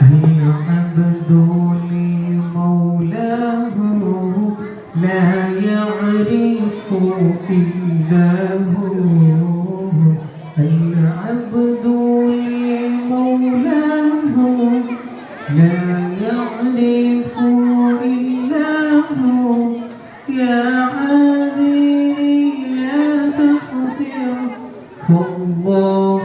العبد لمولاه لا يعرف إلا هو. العبد لمولاه لا يعرف إلا هو. يا عاذري لا تقصر فالله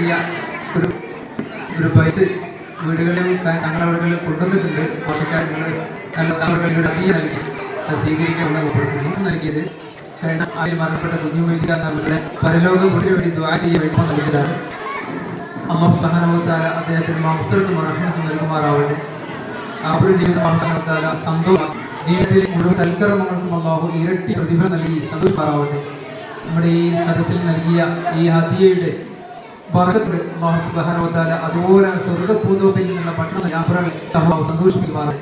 എഴുതിയ ഒരു ഒരു പൈത്ത് വീടുകളിൽ തങ്ങളുടെ വീടുകളിൽ കൊണ്ടുവന്നിട്ടുണ്ട്. മോശക്കാരങ്ങൾ ഒരു അധികം നൽകി. അത് സ്വീകരിക്കാനുള്ള ഉൾപ്പെടുത്തുന്നു നൽകിയത് കഴിഞ്ഞ അതിൽ മരണപ്പെട്ട കുഞ്ഞുമൈദിക നമ്മുടെ പരലോക വീടിന് വേണ്ടി ദ്വാ ചെയ്യാൻ വേണ്ടി നൽകിയതാണ് അമ്മ സഹനവത്താല അദ്ദേഹത്തിന് മത്സരത്ത് മറഹത്ത് നൽകുമാറാവട്ടെ. ഒരു ജീവിതം അവസാനത്താല സന്തോഷം ജീവിതത്തിലെ മുഴുവൻ സൽക്കർമ്മങ്ങൾക്കും അള്ളാഹു ഇരട്ടി പ്രതിഫലം നൽകി സന്തോഷമാറാവട്ടെ നമ്മുടെ ഈ സദസ്സിൽ നൽകിയ ഈ ഹദിയയുടെ വർഗത്തിൽ അള്ളാഹു അതുപോലെ സ്വർഗ പൂന്തോപ്പിൽ നിന്നുള്ള ഭക്ഷണ യാത്രകൾ അള്ളാഹു സന്തോഷിപ്പിക്കുമാറാണ്.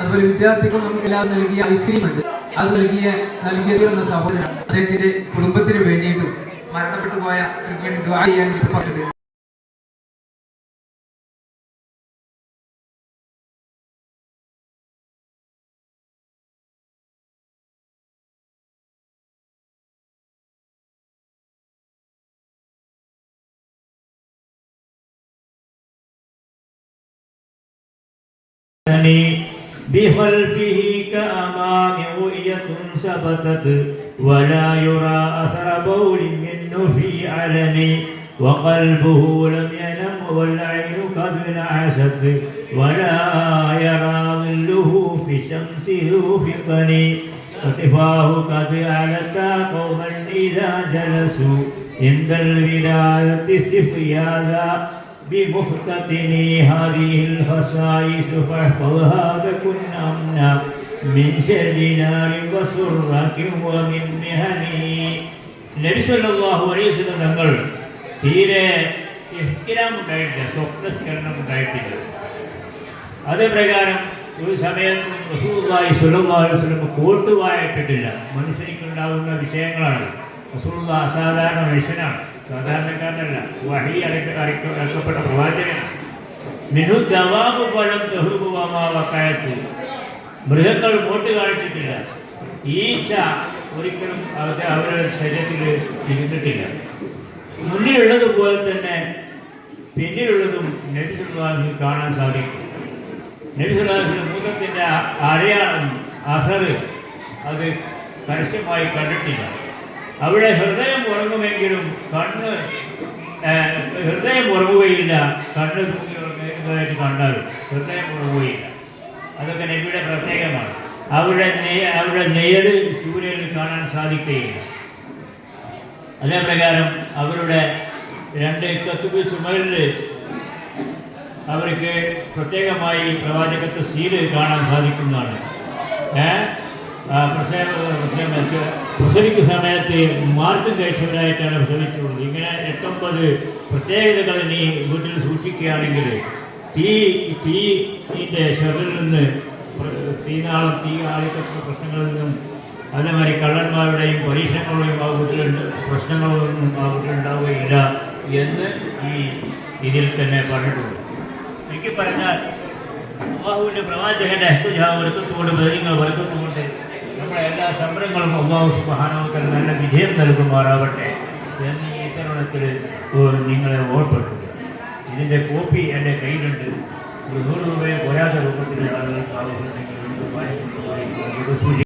അതുപോലെ വിദ്യാർത്ഥികൾ നമുക്ക് എല്ലാവരും നൽകിയ ഐസ്ക്രീം ഉണ്ട്. അത് നൽകിയ നൽകിയതിൽ എന്ന സഹോദരൻ അദ്ദേഹത്തിന്റെ കുടുംബത്തിന് വേണ്ടിയിട്ടും മരണപ്പെട്ടു പോയ ചെയ്യാൻ പറഞ്ഞിട്ടുണ്ട്. بخلفه كأمام رؤية ثبتت ولا يرى أثر بول منه في علن وقلبه لم ينم والعين قد نعست ولا يرى ظله في الشمس ذو فطن. وطفاه قد أعلتا قوما إذا جلسوا عند الولاية سفياذا بمختتني هذه الخصائص فاحفظها تكن أمنا من شر نار وسرك ومن مهني നബി സല്ലല്ലാഹു അലൈഹി വസല്ലം തങ്ങൾ തീരെ ഇഹ്തിരാം ഉണ്ടായിട്ടില്ല സ്വപ്നസ്കരണം ഉണ്ടായിട്ടില്ല അതേ പ്രകാരം ഒരു സമയത്തും റസൂലുള്ളാഹി സ്വല്ലല്ലാഹു അലൈഹി വസല്ലം കോട്ടുവായിട്ടിട്ടില്ല മനുഷ്യനിക്കുണ്ടാകുന്ന വിഷയങ്ങളാണ് റസൂലുള്ള അസാധാരണ മനുഷ്യനാണ് സാധാരണക്കാരനല്ല. വഹി അരക്ക അരക്കപ്പെട്ട പ്രവാചകനാണ്. മിനു ദവാബ് ഫലം ദഹുബുവാമാവക്കായത്ത് മൃഗങ്ങൾ വോട്ട് കാണിച്ചിട്ടില്ല. ഈച്ച ഒരിക്കലും അവരുടെ അവരുടെ ശരീരത്തിൽ ഇരുന്നിട്ടില്ല മുന്നിലുള്ളതുപോലെ തന്നെ പിന്നിലുള്ളതും നബി സുല്ലാഹിൽ കാണാൻ സാധിക്കും. നബി സുല്ലാഹിന്റെ മുഖത്തിന്റെ അടയാളം അസറ് അത് പരസ്യമായി കണ്ടിട്ടില്ല. അവിടെ ഹൃദയം ഉറങ്ങുമെങ്കിലും കണ്ണ് ഹൃദയം ഉറങ്ങുകയില്ല. കണ്ണ് തൂങ്ങി ഉറങ്ങുന്നതായിട്ട് കണ്ടാൽ ഹൃദയം ഉറങ്ങുകയില്ല. അതൊക്കെ നബിയുടെ പ്രത്യേകമാണ്. അവിടെ അവിടെ നെയ്യൽ സൂര്യന് കാണാൻ സാധിക്കുകയില്ല. അതേപ്രകാരം അവരുടെ രണ്ട് കത്തുബ് ചുമരിൽ അവർക്ക് പ്രത്യേകമായി പ്രവാചകത്വ സീൽ കാണാൻ സാധിക്കുന്നതാണ്. ഏ? പ്രസവ പ്രസവിക്കുന്ന സമയത്ത് മാർക്കും കഴിച്ചവരായിട്ടാണ് പ്രസവിച്ചുള്ളത് ഇങ്ങനെ എത്തൊമ്പത് പ്രത്യേകതകൾ നീ വീട്ടിൽ സൂക്ഷിക്കുകയാണെങ്കിൽ തീ തീന്റെ ഷെറിൽ നിന്ന് തീനാളും തീ ആളിക്കത്തുന്ന പ്രശ്നങ്ങളിൽ നിന്നും അതേമാതിരി കള്ളന്മാരുടെയും പരീക്ഷണങ്ങളുടെയും ആ വീട്ടിലുണ്ട് പ്രശ്നങ്ങളൊന്നും ആ വീട്ടിലുണ്ടാവുകയില്ല എന്ന് ഈ ഇതിൽ തന്നെ പറഞ്ഞിട്ടുണ്ട്. എനിക്ക് പറഞ്ഞാൽ അള്ളാഹുവിന്റെ വർക്കത്തോട് ബദലിങ്ങൾ വർക്കത്തുകൊണ്ട് നമ്മുടെ എല്ലാ സംരംഭങ്ങളും അള്ളാഹു സുബാനോക്കർ നല്ല വിജയം നൽകുമാറാവട്ടെ എന്ന് ഈ തരുണത്തിൽ നിങ്ങളെ ഓർപ്പെടുത്തുക ഇതിന്റെ കോപ്പി എന്റെ കയ്യിലുണ്ട്. ഒരു നൂറ് രൂപയെ പോരാത്ത രൂപത്തിൽ ആളുകൾക്ക് ആവശ്യമുണ്ടെങ്കിൽ